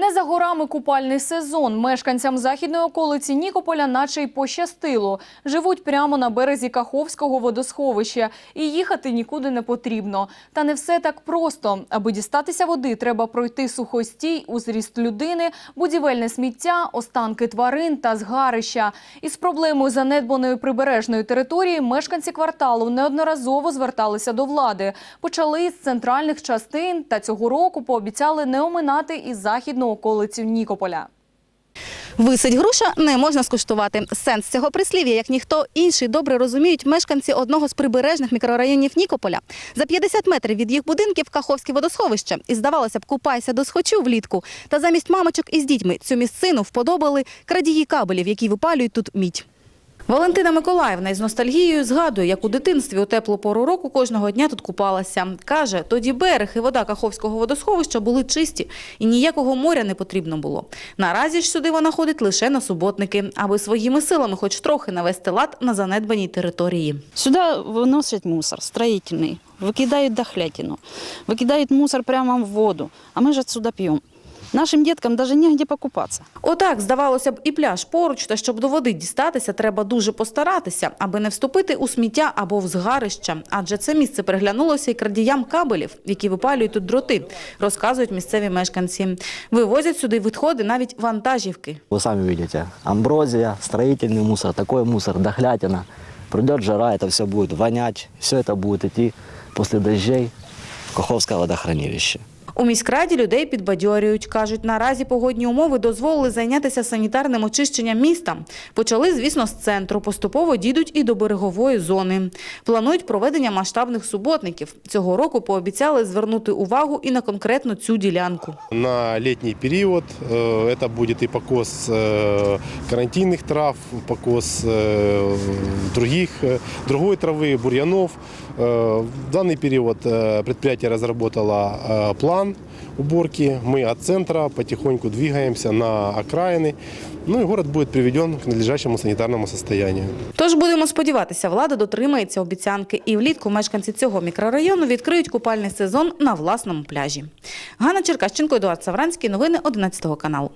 Не за горами купальний сезон. Мешканцям західної околиці Нікополя наче й пощастило. Живуть прямо на березі Каховського водосховища і їхати нікуди не потрібно. Та не все так просто. Аби дістатися води, треба пройти сухостій, узріст людини, будівельне сміття, останки тварин та згарища. Із проблемою занедбаної прибережної території мешканці кварталу неодноразово зверталися до влади. Почали з центральних частин та цього року пообіцяли не оминати і західну околицю Нікополя. Висить груша не можна скуштувати. Сенс цього прислів'я, як ніхто інший, добре розуміють мешканці одного з прибережних мікрорайонів Нікополя. За 50 метрів від їх будинків Каховське водосховище. І здавалося б, купайся до схочу влітку. Та замість мамочок із дітьми цю місцину вподобали крадії кабелів, які випалюють тут мідь. Валентина Миколаївна із ностальгією згадує, як у дитинстві у теплу пору року кожного дня тут купалася. Каже, тоді берег і вода Каховського водосховища були чисті і ніякого моря не потрібно було. Наразі ж сюди вона ходить лише на суботники, аби своїми силами хоч трохи навести лад на занедбаній території. Сюда выносят мусор строительный, выкидают дохлятину, выкидают мусор прямо в воду, а мы же отсюда пьем. Нашим деткам даже негде покупаться. Отак, здавалося б, і пляж поруч, та щоб до води дістатися, треба дуже постаратися, аби не вступити у сміття або в згарище. Адже це місце приглянулося і крадіям кабелів, які випалюють тут дроти, розказують місцеві мешканці. Вивозять сюди відходи навіть вантажівки. Вы сами видите, амброзия, строительный мусор, такой мусор, дохлятина. Придет жара, это все будет вонять, все это будет идти после дождей в Каховское водохранилище. У міськраді людей підбадьорюють. Кажуть, наразі погодні умови дозволили зайнятися санітарним очищенням міста. Почали, звісно, з центру. Поступово дійдуть і до берегової зони. Планують проведення масштабних суботників. Цього року пообіцяли звернути увагу і на конкретно цю ділянку. На летний период э, это будет и покос э, карантинных трав, покос э, других, э, другой травы, бурьянов. Э, В данный период э, предприятие разработало э, план уборки. Мы от центра потихоньку двигаемся на окраины. Ну и город будет приведен к надлежащему санитарному состоянию. Тож будемо сподіватися, влада дотримається обіцянки. І влітку мешканці цього мікрорайону відкриють купальний сезон на власному пляжі. Ганна Черкащенко, Едуард Савранський. Новини 11 каналу.